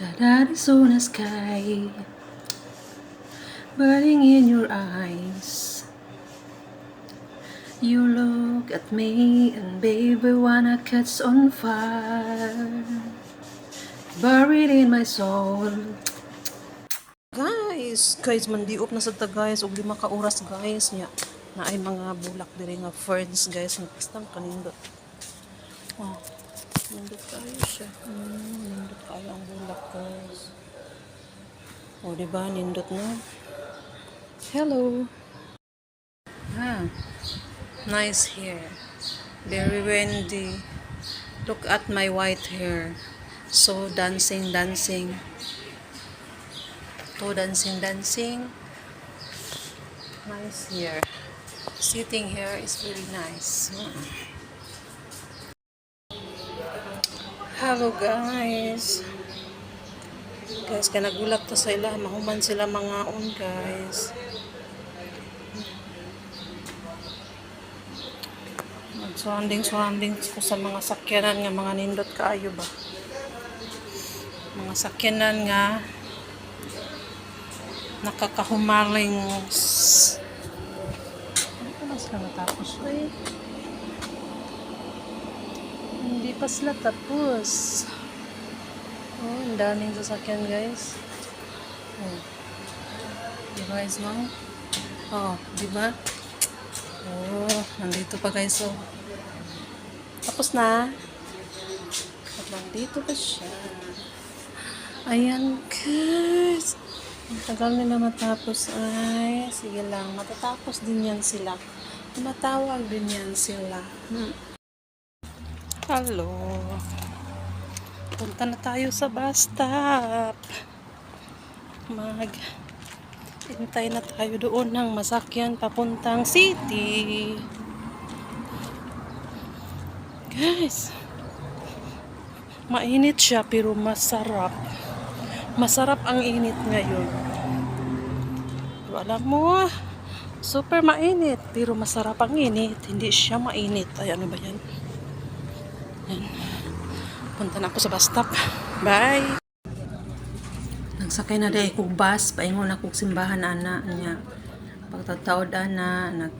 That Arizona sky burning in your eyes. You look at me and baby wanna catch on fire. Buried in my soul. Guys, guys, mandiop na sa ta guys, ug lima ka oras guys nya. Na ay mga bulak diri nga ferns guys, nga basta kanindot. Oh, nindot kayo siya. Hmm, nindot kayo ang bulak guys. O, di ba? Nindot na. Hello. Ah, nice hair. Very windy. Look at my white hair. So dancing, dancing. To dancing, dancing. Nice hair. Sitting here is very nice. Hmm. Hello guys. Guys, kanagulat to sa ila. Mahuman sila mga on guys. Surrounding-surrounding ko sa mga sakyanan nga mga nindot kaayo ba. Mga sakyanan nga nakakahumaling pa ba sila natapos? Ay. Hindi pa sila tapos. Oh, ang daming sasakyan guys. Oh. Di ba guys, no? Oh, di ba? Oh, nandito pa guys, oh. Tapos na. At nandito pa siya. Ayan, guys. Ang tagal nila matapos ay, sige lang, matatapos din yan sila. Tumatawag din yan sila. Hmm. Hello. Punta na tayo sa bus stop. Mag Hintay na tayo doon ng masakyan papuntang city. Guys, mainit siya pero masarap. Masarap ang init ngayon. Alam mo, super mainit pero masarap ang init. Hindi siya mainit. Ay, ano ba yan? Punta na ako sa bus stop. Bye! Nagsakay na dahil kong bus, paingon na kong simbahan ana niya. Pagtataod ana, nag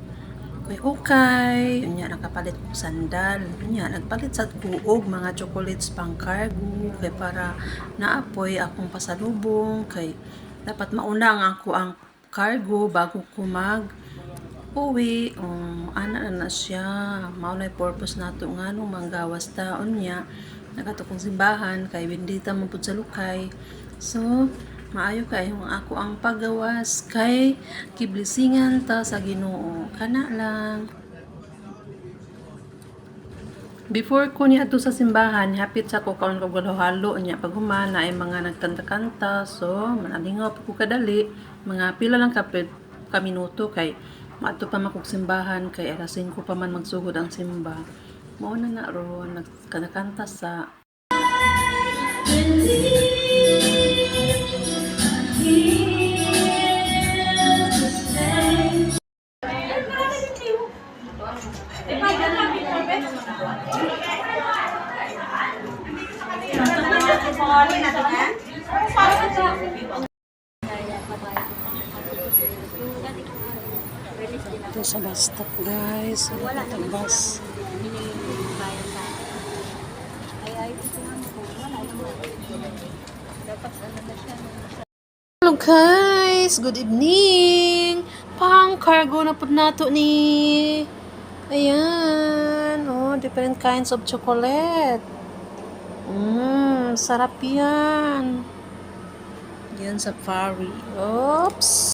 Kuy okay, unya nakapalit kong sandal. Unya nagpalit sa tuog mga chocolates pang cargo kay para naapoy akong pasalubong kay dapat mauna ang ako ang cargo bago ko mag uwi. Um, ana na na siya. Mao na purpose nato nga nung manggawas taon niya. Nakatukong simbahan kay bendita pud sa lukay. So, maayo kay yung ako ang paggawas kay kiblisingan ta sa Ginoo. Kana lang. Before ko niya ato sa simbahan, hapit sa ko kaon kog halo niya pag humana ay mga nagkanta-kanta. So, manalingaw pa ko kadali, mga pila lang ka ka minuto kay maato pa makog simbahan kay arasin ko pa man magsugod ang simba. Mao na na ron nagkanta sa Ito sa bus stop guys. Wala na bus. Hello guys! Good evening! Pang cargo na po nato ni... Ayan! Oh, different kinds of chocolate. Mmm, sarap yan. Yan safari. Oops!